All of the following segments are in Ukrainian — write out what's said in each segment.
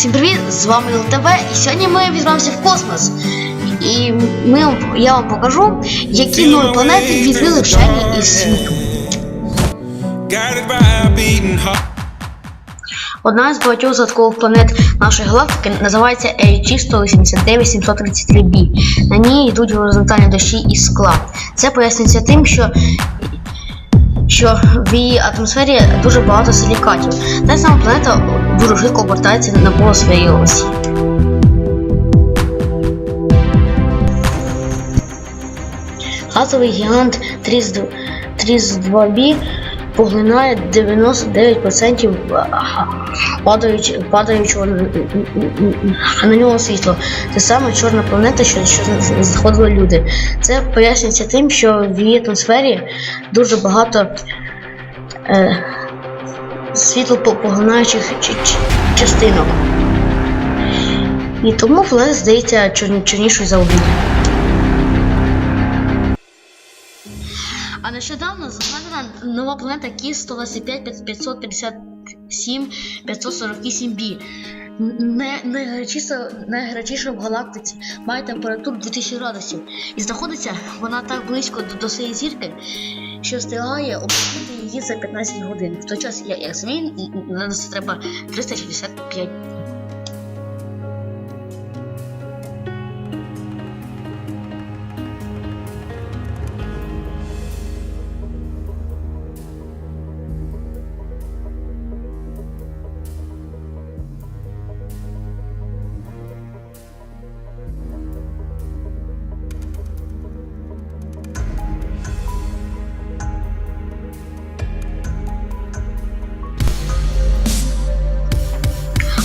Всім привіт! З вами ЛТВ і сьогодні ми візьмемося в космос. І ми, я вам покажу, які нові планети відкрили вчені із світу. Одна з багатьох загадкових планет нашої галактики називається AG 189 733b. На ній йдуть горизонтальні дощі із скла. Це пояснюється тим, що, що в її атмосфері дуже багато силікатів. Та сама планета дуже швидко обертається навколо своєї осі. Газовий гігант Тріс-2b поглинає 99% падаючи, падаючого на, нього світло. Це саме чорна планета, що, що знаходили люди. Це пояснюється тим, що в її атмосфері дуже багато е, світло по- поглинаючих частинок. І тому планета здається чорні- чорнішою за обід. А нещодавно знайдена нова планета Кіс 125 557 548 b найгарячіша, в галактиці, має температуру 2000 градусів. І знаходиться вона так близько до, до своєї зірки, що встигає обстріляти її за 15 годин. В той час, як, як самі, на нас треба 365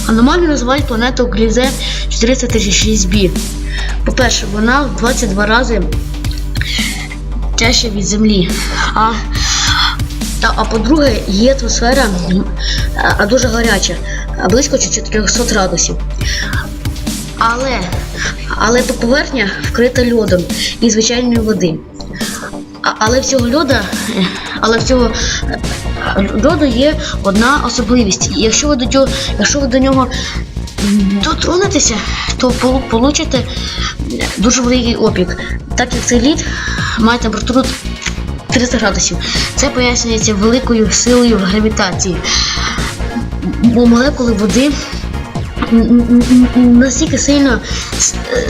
Аномалію називають планету Глізе 436 b По-перше, вона в 22 рази тяжча від Землі. А, та, а по-друге, її атмосфера а, дуже гаряча, близько 400 градусів. Але, але по поверхня вкрита льодом і звичайної води. А, але в цього льода, але в льоду є одна особливість. Якщо ви до цього, якщо ви до нього дотронетеся, то пол- получите дуже великий опік. Так як цей лід має температуру 300 градусів. Це пояснюється великою силою гравітації. Бо молекули води настільки сильно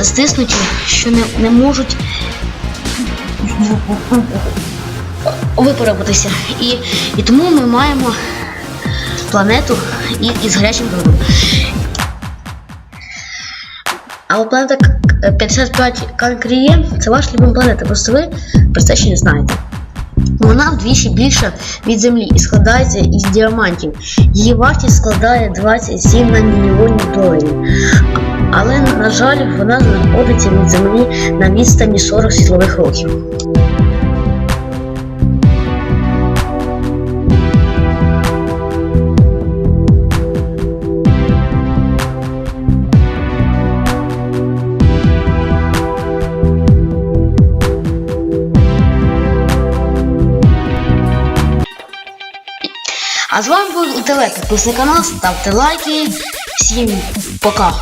стиснуті, що не, не можуть випаруватися. І, і тому ми маємо планету і- із гарячим ґрунтом. А планета 55 Канкріє це ваша любима планета, просто ви про це ще не знаєте. Вона вдвічі більша від Землі і складається із діамантів. Її вартість складає 27 на мільйонів доларів. Але, на жаль, вона знаходиться від Землі на відстані 40 світлових років. А з вами був УТВ. Підписуйте канал, ставте лайки. Всім пока!